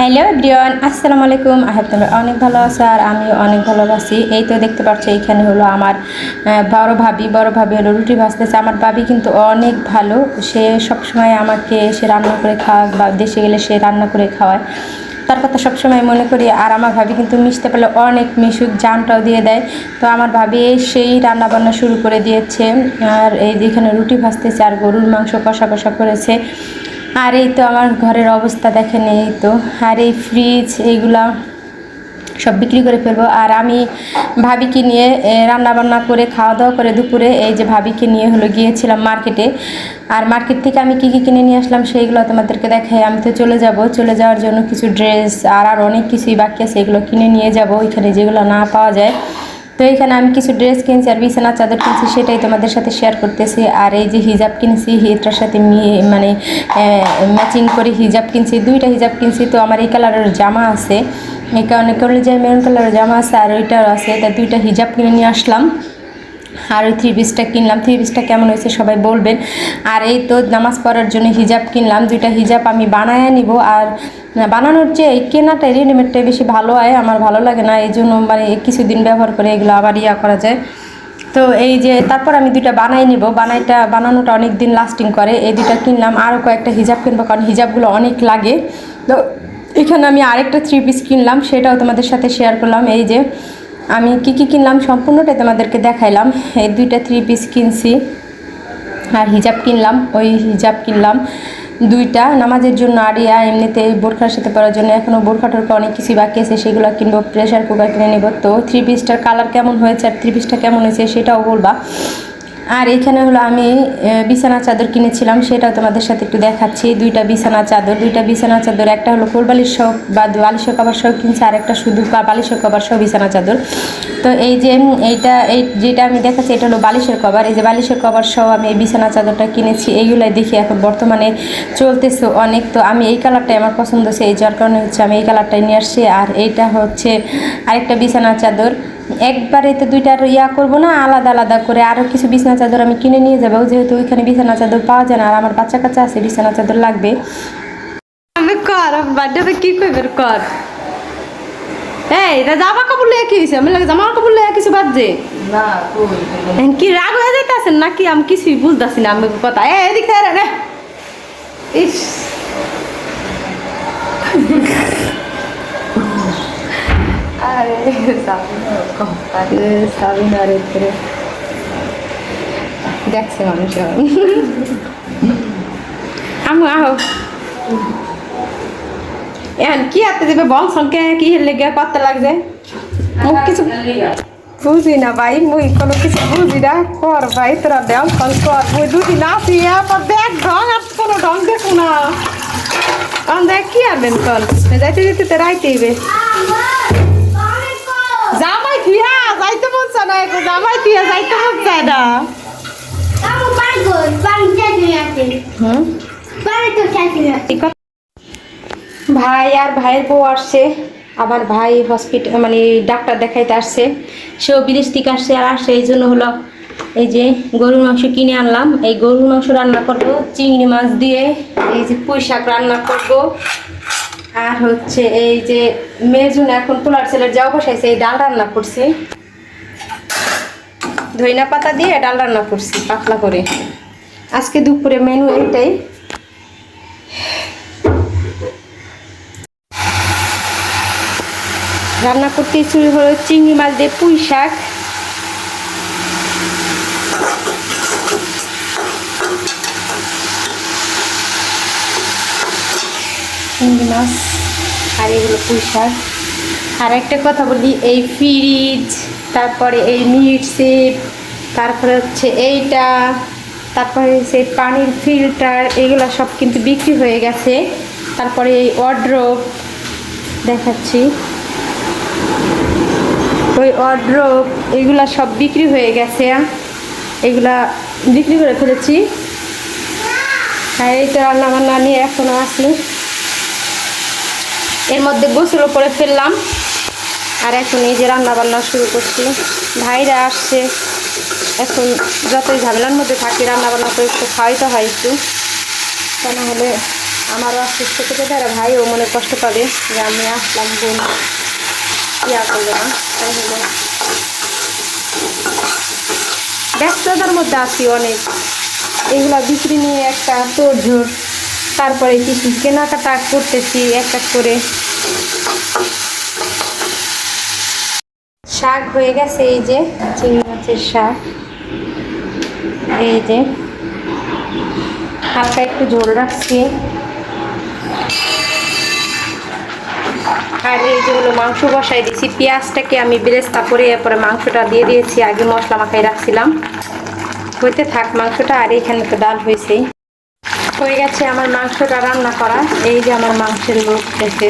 Hello everyone আসসালামু আলাইকুম তোমরা অনেক ভালো আছো আর আমিও অনেক ভালোবাসি এই তো দেখতে পাচ্ছি এইখানে হলো আমার বড় ভাবি। বড় ভাবি হলো রুটি ভাজতেছে। আমার ভাবি কিন্তু অনেক ভালো। সে সবসময় আমাকে, সে রান্না করে খাওয়া বা দেশে গেলে সে রান্না করে খাওয়ায়। তার কথা সবসময় মনে করি। আর আমার ভাবি কিন্তু মিশতে পারলে অনেক মিশুক, জানটাও দিয়ে দেয়। তো আমার ভাবি সেই রান্না বান্না শুরু করে দিয়েছে। আর এই যে এখানে রুটি ভাজতেছে আর গরুর মাংস কষা কষা করেছে। আর এই তো আমার ঘরের অবস্থা দেখেন, এই তো। আর এই ফ্রিজ এইগুলা সব বিক্রি করে ফেলব। আর আমি ভাবিকে নিয়ে রান্না বান্না করে খাওয়া দাওয়া করে দুপুরে এই যে ভাবিকে নিয়ে হলো গিয়েছিলাম মার্কেটে। আর মার্কেট থেকে আমি কী কী কিনে নিয়ে আসলাম সেইগুলো তোমাদেরকে দেখাই। আমি তো চলে যাব, চলে যাওয়ার জন্য কিছু ড্রেস আর আর অনেক কিছুই বাকি আছে, এগুলো কিনে নিয়ে যাব। ওইখানে যেগুলো না পাওয়া যায় তো এখানে আমি কিছু ড্রেস কিনছি আর বিছানা, চাদর কিনছি, সেটাই তোমাদের সাথে শেয়ার করতেছি। আর এই যে হিজাব কিনছি এটার সাথে মানে ম্যাচিং করে হিজাব কিনছি, দুইটা হিজাব কিনছি। তো আমার এই কালারের জামা আছে। এই কারণে করলে যে মেরুন কালারের জামা আছে আর ওইটাও আছে। তা দুইটা হিজাব কিনে নিয়ে আসলাম। আর ওই থ্রি পিসটা কিনলাম। থ্রি পিসটা কেমন হয়েছে সবাই বলবেন। আর এই তো নামাজ পড়ার জন্য হিজাব কিনলাম। দুইটা হিজাব আমি বানায় নিব। আর বানানোর যে এই কেনাটা রেডিমেডটাই বেশি ভালো হয়, আমার ভালো লাগে না। এই জন্য মানে কিছুদিন ব্যবহার করে এগুলো আবার ইয়া করা যায়। তো এই যে তারপর আমি দুইটা বানাই নিব। বানাইটা, বানানোটা অনেক দিন লাস্টিং করে। এই দুইটা কিনলাম। আরও কয়েকটা হিজাব কিনবো, কারণ হিজাবগুলো অনেক লাগে। তো এখানে আমি আরেকটা থ্রি পিস কিনলাম। সেটাও তোমাদের সাথে শেয়ার করলাম। এই যে আমি কি কি কিনলাম? সম্পূর্ণটাই তোমাদেরকে দেখাইলাম। এই দুইটা থ্রি পিস কিনছি। আর হিজাব কিনলাম। ওই হিজাব কিনলাম। দুইটা। নামাজের জন্য আরিয়া, এমনিতে বোরখার সাথে পড়ার জন্য এখনও বোরখা টোরখা অনেক কিছু বাকি আছে, সেগুলো কিনবো প্রেশার কুকার কিনে নেব। তো থ্রি পিসটার কালার কেমন হয়েছে আর থ্রি পিসটা কেমন হয়েছে সেটাও বলবা। আর এখানে হলো আমি বিছানা চাদর কিনেছিলাম, সেটাও তোমাদের সাথে একটু দেখাচ্ছি। দুইটা বিছানা চাদর, দুইটা বিছানা চাদর, একটা হলো কোরবালির সহ বা বালিশের কভার সহ কিনছে, আর একটা শুধু বালিশের কভার সহ বিছানা চাদর। তো এই যে এইটা, এই যেটা আমি দেখাচ্ছি, এটা হলো বালিশের কভার। এই যে বালিশের কভার সহ আমি এই বিছানা চাদরটা কিনেছি, এইগুলাই দেখি এখন বর্তমানে চলতেছে অনেক। তো আমি এই কালারটাই আমার পছন্দ হচ্ছে, এই যার কারণে হচ্ছে আমি এই কালারটাই নিয়ে আসছি। আর এইটা হচ্ছে আরেকটা বিছানা চাদর। একবারে তো দুইটার ইয়া করব না আলাদা আলাদা করে আরও কিছু বিছানা চাদর আমি কিনে নিয়ে যাব। যেহেতু ওইখানে বিছানা চাদর পাওয়া যায় না আর আমার বাচ্চা কাচ্চা আছে বিছানা চাদর লাগবে। আমি কর বার্থডে কি করবে কর? এই এটা জামা কাপড় লিয়ে কি হয়েছে আমি লাগে জামা কাপড় লিয়ে কিছু বাদ না কি রাগ হয়ে যাইতেছেন নাকি? আমি কিছুই বুঝতেছি না আমি কথা। এ এদিক থেকে ইস। আরে আরে সাবিন আরে করে দেখছে মানুষ এখন। আমু আহো এখন কি হাতে দেবে বল সঙ্গে কি লেগে কত লাগছে মুখ কিছু বুঝি না ভাই মুই কোনো কিছু বুঝি না কর ভাই তোরা দেও ফল কর মুই দুটি না পিয়া পর দেখ ঢং আর কোনো ঢং দেখো না কারণ দেখ কি আনবেন কল যাইতে যেতে তো রাইতে হইবে জামাই থিয়া যাইতে মন চায় না এখন জামাই থিয়া যাইতে মন চায় না। হুম? এই কথা- ভাই আর ভাইয়ের বউ আসছে। আবার ভাই হসপিটাল মানে ডাক্তার দেখাইতে আসছে। সেও বিদেশ থেকে আসছে আর আসছে এই জন্য হলো এই যে গরুর মাংস কিনে আনলাম। এই গরুর মাংস রান্না করব চিংড়ি মাছ দিয়ে এই যে পুঁই শাক রান্না করব। আর হচ্ছে এই যে মেজুন এখন পোলার ছেলের যাও বসাইছে, এই ডাল রান্না করছি। ধইনা পাতা দিয়ে ডাল রান্না করছি, পাতলা করে। আজকে দুপুরে মেনু এটাই রান্না করতে শুরু হলো চিংড়ি মাছ দিয়ে পুঁই শাক। চিংড়ি মাছ। আর এগুলো পুঁই শাক আর একটা কথা বলি, এই ফ্রিজ তারপরে এই মিট সেপ তারপরে হচ্ছে এইটা, তারপরে সেই পানির ফিল্টার এগুলো সব কিন্তু বিক্রি হয়ে গেছে। তারপরে এই ওয়ার্ড্রোব দেখাচ্ছি। ওই অড্রপ এগুলা সব বিক্রি হয়ে গেছে। এগুলা বিক্রি করে ফেলেছি। আর এই তো রান্না বান্না নিয়ে এখনও আছি। এর মধ্যে গোসলও করে ফেললাম। আর এখন এই যে রান্না বান্না শুরু করছি। ভাইরা আসছে। এখন যতই ঝামেলার মধ্যে থাকি রান্না বান্না করে একটু খাওয়াইতে হয় একটু। তা না হলে আমারও আজকে ছোটো ছোটো ভাই ও মনে কষ্ট পাবে যে আমি আসলাম বোন ইয়া করবে না তাই হলো। ব্যস্ততার মধ্যে আছি অনেক। এগুলা বিক্রি নিয়ে একটা তোড়ঝোড় তারপরে কিছু কেনাকাটা করতেছি, এক এক করে। শাক হয়ে গেছে, এই যে চিংড়ি মাছের শাক। এই যে হালকা একটু ঝোল রাখছি। আর এই যে হলো মাংস বসাই দিয়েছি পেঁয়াজটাকে আমি বেরেস্তা করে এরপরে মাংসটা দিয়ে দিয়েছি, আগে মশলা মাখাই রাখছিলাম। হইতে থাক, মাংসটা আর এখানে তো ডাল হয়েছে। হয়ে গেছে আমার মাংসটা রান্না করা। এই যে আমার মাংসের লোক গেছে